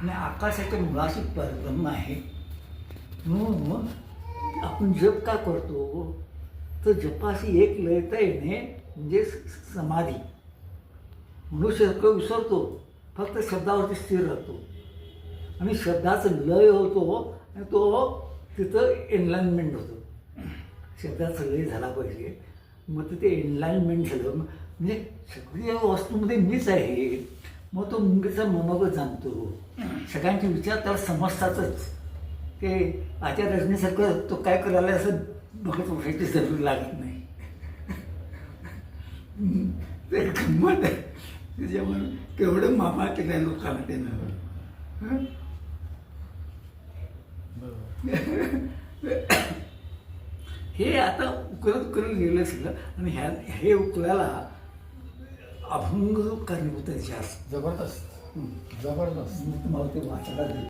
आणि आकाशाच्या मुळाशी परब्रह्म आहे. म्हणून आपण जप का करतो? तर जपाशी एक लयता येणे म्हणजे स- समाधी. मनुष्य सगळं विसरतो फक्त शब्दावरती स्थिर राहतो. आणि शब्दाचं लय होतो आणि तो तिथं एनलाइनमेंट होतो. शब्दाचा लय झाला पाहिजे. मग तिथे एनलाइनमेंट झालं. म्हणजे सगळ्या वस्तूमध्ये मीच आहे मग तो मुंगीचा मनोगत जाणतो. सगळ्यांचे विचार त्याला समजतातच. ते आचार्य रजनीसारखं तो काय करायला असं बघत बसायची जरूर लागत नाही. ते गंमत आहे. त्याच्यामुळे केवढं मामा केलं लोकांना त्यानं हं? हे आता उकळत उकळत गेलं सगळं. आणि ह्या हे उकळायला अभंग कारणीभूत आहे जास्त. जबरदस्त. जबरदस्त. मी तुम्हाला ते वाचायला